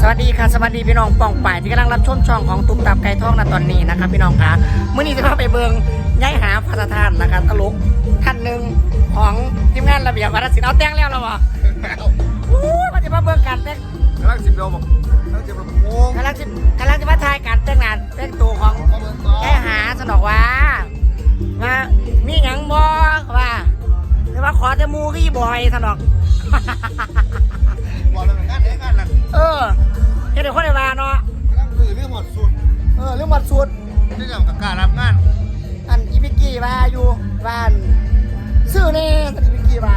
สวัสดีค่ะสวัสดีพี่น้องป่องป่ายที่กำลังรับชมช่องของตุ๊กตับไก่ทองนะตอนนี้นะครับพี่น้องคะเมื่อนี้จะพาไปเบิงย้ายหาพระสถานนะครับตลกท่านหนึ่งของทีมงานระเบียบวัฒนศิลป์เอาแต่งแล้วเหรอวะอู้มันจะมาเบิงการแต่งกำลังสิบโลบอกกำลังสิบโลโอ้งกำลังจะกำลังจะมาทายการแต่งงานแต่งตัวของมาเบิ่งต่อย้ายหาสนอกว่าว่ามีหยังบ่ว่าหรือว่าขอแต่หมูขี้บอยสนอกบอกเลยงานเด้งานนั่นเออ เฮ็ดให้คนได้ว่าเนาะกำลังคือเรื่องหมดสุดเออเรื่องหมดสูตรนี่จะกับการรับงานอันอีพิกกี้ว่าอยู่บ้านซื้อแนี่อันอีพิกกี้ว่า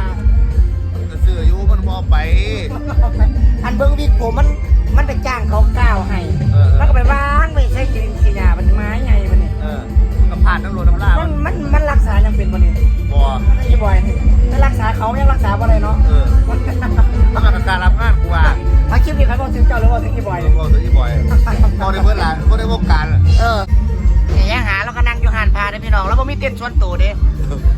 ก็ซื้ออยู่มันบอไป อันเบิ้งวิกผมมันมันไปจ้างเขาก้าวให้เออแล้วก็ไปวางไปใช้กินกินยามันไม้ไงมันนี่เออกับผ่านน้ำรถน้ำลามันมันมันรักษายังเป็นบ่นี่บ น้องแล้วบ่มีเต้นชวนตัวเด้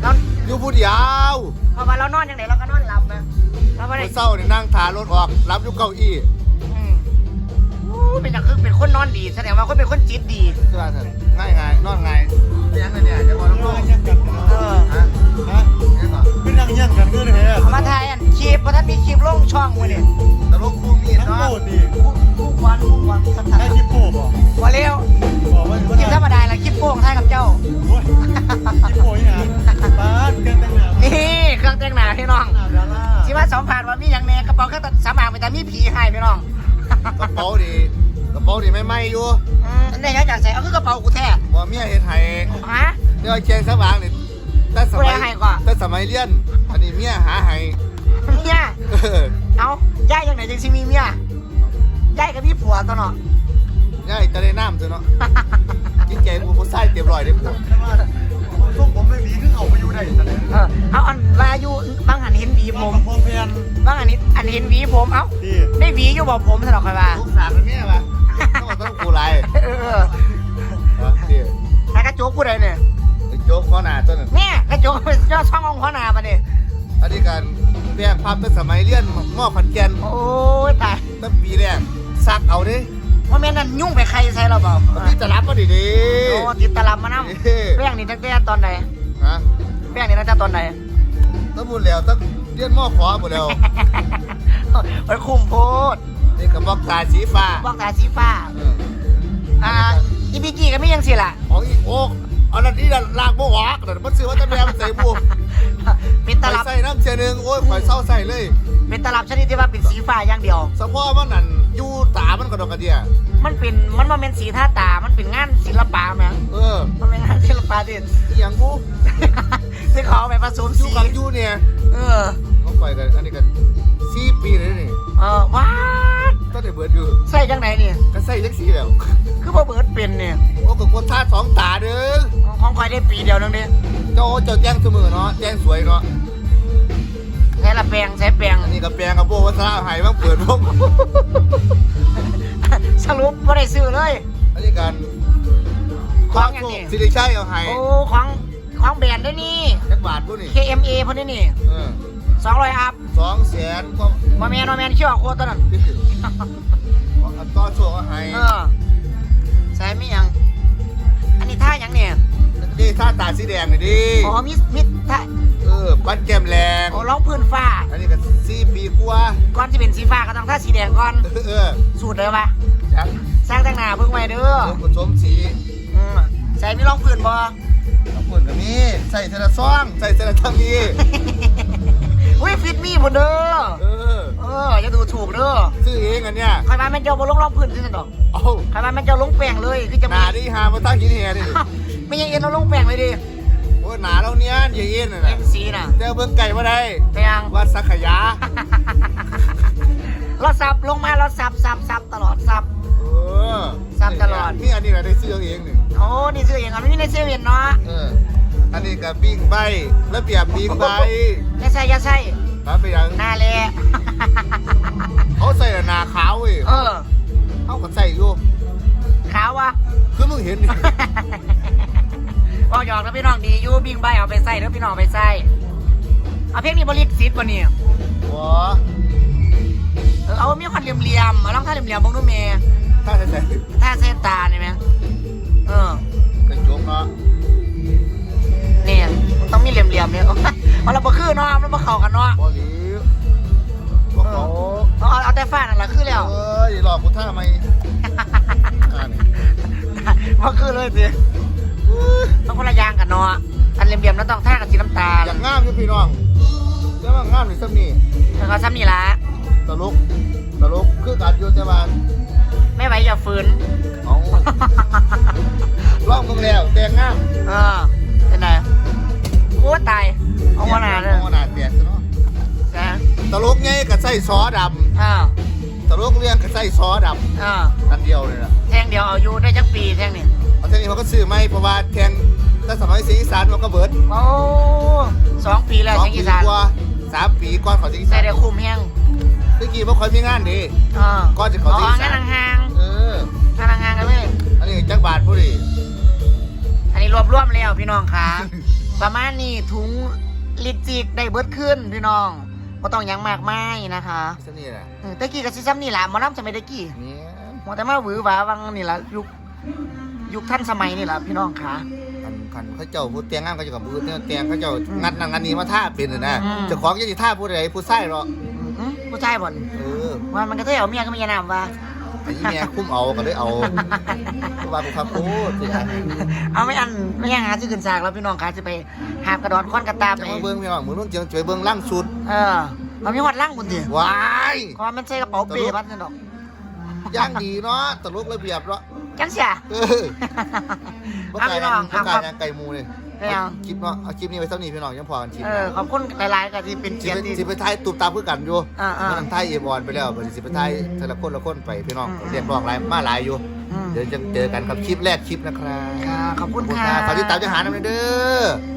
เราอยู่ผู้เดียวเพราะว่าเรานอนอย่างไหนเราก็นอนหลับนะเราไม่ได้เมื่อเศร้าเนี่ยนั่งทารถออกรับอยู่เก้าอี้อืมอู้เป็นอย่างคือเป็นคนนอนดีแสดงว่าคนเป็นคนจิตดีเสื้อเถอะง่ายง่ายนอนง่ายยังไงเนี่ยจะบอกน้ำโลกเออฮะฮะยังก่อนเป็นนั่งยังกันคือแท้เอามาทายอันคลิปเพราะท่านมีคลิปลงช่องมือนี่ตลกคู่มีดทั้งเนาะโบดดิคู่คู่ควันคู่ควันสักได้คลิปโป้บ่ว่าเร็ว มอ่างไปแต่มีผีให้พี่น้องกระเป๋าดีกระเป๋าดีไม่ไหมอยู่อืมอันนี้ยังอยากใส่เอาคือกระเป๋ากูแท้บ่เมียเฮ็ดให้ฮะ เดี๋ยวเชียงสบางนี่แต่สมัผู้ใดให้ก่อน แต่สมัยเรียนอันนี้เมียหาให้เมียเออเอาย่ายยังไหนจังสิมีเมียย่ายกับมีผัวตัวเนาะย่ายจะได้น้ำเถอะเนาะกินใจกูผู้ชายเต็มร้อยได้กูแต่ว่าพวกผมไม่มีคือเอาไปอยู่ ได้แต่ไหนเออเอาอันวาอยู่บางอันเห็นหวีผมกับพงเพียนบางอันนี้อันเห็นหวีผมเอ้าดีได้หวีอยู่บอกผมสนอกใครว่าลูกสาวเป็นเมียปะต้องมาต้องกูไรเออเออเอาดิแต่กระโจกกูได้เนี่ยไอ้โจ๊กข้อหน้าตัวนั้นเนี่ยกระโจกเป็นยอดช่ององค์พ่อนามาเนี่ยอันนี้การแป้งภาพตั้งสมัยเรียนมอขอนแก่นโอ้ยตายตั้งปีแรกซักเอาดิว่าแม่นนั่นยุ่งไปใครใส่เราเปล่าแล้วพี่จะรับมาดิดิโอ้ติดตะลับมานั่งแป้งนี่ตั้งแต่ตอนไหนฮะ แป้งนี่ตั้งแต่ตอนไหน ต้องบุญแล้วต้องเรียนมอขอหมดแล้วโอ้ยคุ้มโพดนี่กระบอกตาสีฟ้าบอกตาสีฟ้า เอออ่าอีพีกี้ก็ไม่ยังสิล่ะ ของอีโอ๊กอันนั้นนี่ลากโมหอกแต่มันซื้อว่าจะแม่มันใส่บูเป็นตไปลับ ใส่น้ำเชียหนึงโอ้ยข่อยเศร้าใส่เลยเป็นตลับชนิดที่ว่าเป็นสีฟ้าอย่างเดียว สะโพกมันนั่นอยู่ตามันกระดกกระเดียมันเป็นมันมาเป็นสีท่าตา มันเป็นงานศิลปะแหมงเออ มันเป็นงานศิลปะที่อหย่างกูที่เขาเอาไปผสมอยู่สีกับอยู่เนี่ยเออเขาไปกันอันนี้กันสี่ปีเลยนี่เออว้าดก็ได้เบิดอยู่ใส่จังไหนนี่ก็ใส่เล็กสีแล้วคือพอเบิร์ดเป็นเนี่ยโอ้กับคนท่าสองตาเด้อของคอยได้ปีเดียวนึงดิเจ้าเจ้าแจ้งเสมอเนาะแจ้งสวยเนาะใช้ละแปลงใช้แปลงอันนี้ก็แปลงกับโบวัฒนาหายบ้างเปิดพวกสรุปไม่ได้ซื้อเลยอันนี้กันของอย่างนี้สิริชัยเอาให้โอ้ของ ของแบรนด์ได้นี่ จักบาทพวกนี้ KMA พวกนี้นี่เออสองร้อยอัพสองแสนก็มาแมนมาแมนเชื่อโคตรตัวนั้นนี่คืออันต่อช่วงเอาให้เออใส่ไม่ยัง อันนี้ท่ายังเนี่ยนี่ท่าตาสีแดงนี่ดิอ๋อมิมิท่าเออปั้นแก้มแรงโอ้ร้องพื้นฟ้า อันนี้ก็สี่ปีกว่าก่อนที่เป็นสีฟ้าก็ต้องท่าสีแดงก่อนเออสูตรเลยวะจังสร้างตั้งหน้าเพิ่งไว้เด้อเออผสมสีอืมใส่ไม่ร้องพื้นบ่ ขอบคุณกับนี่ใส่เทละซ่องใส่เทละทั้งนี้อุ้ยฟิตมี่หมดเด้อเออเอออย่าดูถูกเด้อซื้อเองอันเนี้ยใครมาแม่นเจ้าบ่ลงร้องพื้นที่นั่นดอกเอ้าใครมาแม่นเจ้าลงแป้งเลยคือจะหไม่นาดิหามาตั้งหินเฮียนี่ไม่ยังเอ็นเราลงแป้งเลยดิโอ้หนาแล้วเนี้ยอย่าเย็นน่ะเอ็นะมซีน่ะเจ้าเบิ่งไก่มาได้แป้งวัดสักขยาเราสับลงมาเราสับสับสับตลอดสับ เออซ้ำตลอดนี่อันนี้เราได้ซื้อเอาเองนี่โอ้นี่ซื้อเองอะไม่มีในเซเว่นเนาะเอออันนี้กับปิ้งใบระเบียบปิ้งใบอย่าใส่อย่าใส่ครับไปยังหน้าเละเขาใส่แต่หนาขาวเว้ยเออเขาก็ใส่อยู่ขาววะคือมึงเห็นนี่บอกหยอกนะพี่น้องดีอยู่บิงใบเอาไปใส่แล้วพี่น้องเอาไปใส่เอาเพลงนี้บริสิทธิ์วันนี้หัวเออเอามีคนเหลี่ยมๆมาลองท่าเหลี่ยมๆบ้างดูเมย์ ถ้าจะใส่ท่าเส้นตาเนี่ยไหมเออกระจกเนาะเนี่ยมันต้องมีเหลี่ยมๆเนี่ยเอาเราบ่คือเนาะมันบ่เข้ากันเนาะบอลีบอกเขาเอาเอาเอาแต่ฟ้านั่นแหละคือแล้วเอ้ยหลอกกูท่าไหมอ่านี่บ่คือเลยสิต้องคนละอย่างกันเนาะอันเหลี่ยมๆแล้วต้องท่ากับสีน้ำตาลอยากงามอยู่พี่น้องแต่ว่างามในซ้ำนี่แล้วก็ซ้ำนี่ละตลกตลกคือการอยู่แต่ว่า ไม่ไหวอย่าฝืนเอาลองมึงแล้วแต่งงามเออเป็นไงโอ้ตายเอาวนาเลยเอาวนาเปลี่ยนซะเนาะนะตลกไงกับใส่ซอดอ้าวำตลกเลี้ยงกับใส่ซอดอ้าวำนั่นเดียวเลยนะแทงเดียวเอาอยู่ได้จักปีแทงนี่เอาเท่านี้มันก็ซื้อไม่เพราะว่าแทงถ้าสมัยเสียงอีสานมันก็เบิดโอ้สองปีแล้วสองแทงปีอีสานกว่าสามปีก่อนเขาเสียงอีใส่สานได้คุมแห้ง เมื่อกี้บ่ค่อยมีงานดีอ่าก่อนจะเข้าอ๋อที่อีสานงั้นห่างเออๆงั้นห่างๆกันเลย อันนี้จักบาทผู้ดิอันนี้รวบรวมแล้วพี่น้องค่ะ ประมาณนี้ถุงลิตรจิกได้เบิดขึ้นพี่น้องก็ต้องหยังมากมายนะคะสนี่แหละเออตะกี้กับซิซัมนี่แหละหมอลำจะไม่ได้กี้เนี่ยหมอแต่มาหวือหวาวังนี่แหละยุคยุคท่านสมัยนี่แหละพี่น้องค่ะ คันคันเขาเจ้าผู้เตียงงานเขาเจ้ากับผู้เตียงเตียงเขาเจ้างัดนั่งงันนี้มาท่าเป็นน่ะนะอืม เจ้าของจะสิท่าผู้ใดผู้ใส่หรอกอืม ผู้ชายบ่นเออว่ามันก็เท่เอาเมียก็ไม่ยานำว่า ไอ้แม่คุ้มเอาก็เลยเอาผู้ว่าผู้ครับโอ้สิอะเอาไม่อันไม่ยังหาที่ขึ้นฉากแล้วพี่น้องค่ะจะไปหาบกระดอนค้อนกระตาไป จะมาเบิ่งพี่น้องมือนุ่นเจียงช่วยเบิ่งล่างสุดเออเอามีหอดล่างบุญดิว้ายเพราะว่ามันใส่กระเป๋าเป้บัดนี่ดอกย่างดีเนาะตลกระเบียบเนาะจังเสียเออบ่เอาไก่พี่ยัน้องงคบ่รับไก่ยังไก่หมูเลย ไม่เอาคลิปเนาะเอาคลิปนี้ไว้เท่านี้พี่น้องยังพอกันคลิปเออ ขอบคุณหลายๆกับที่เป็นสิเกียรไปติ สิไปทายตุบตามคือกันอยู่อ่าๆมันทายเอฟออนไปแล้วบัดนี้สิไปทายแต่ละคนละคนไปพี่น้องอืมเรียกร้องหลายมาหลายอยู่ อืม เดี๋ยวจะเจอกันกับคลิปแรกคลิปนะครับ ค่ะขอบคุณขอบคุณค่ะค่ะ ฝากติดตามจะหาน้ำเด้อค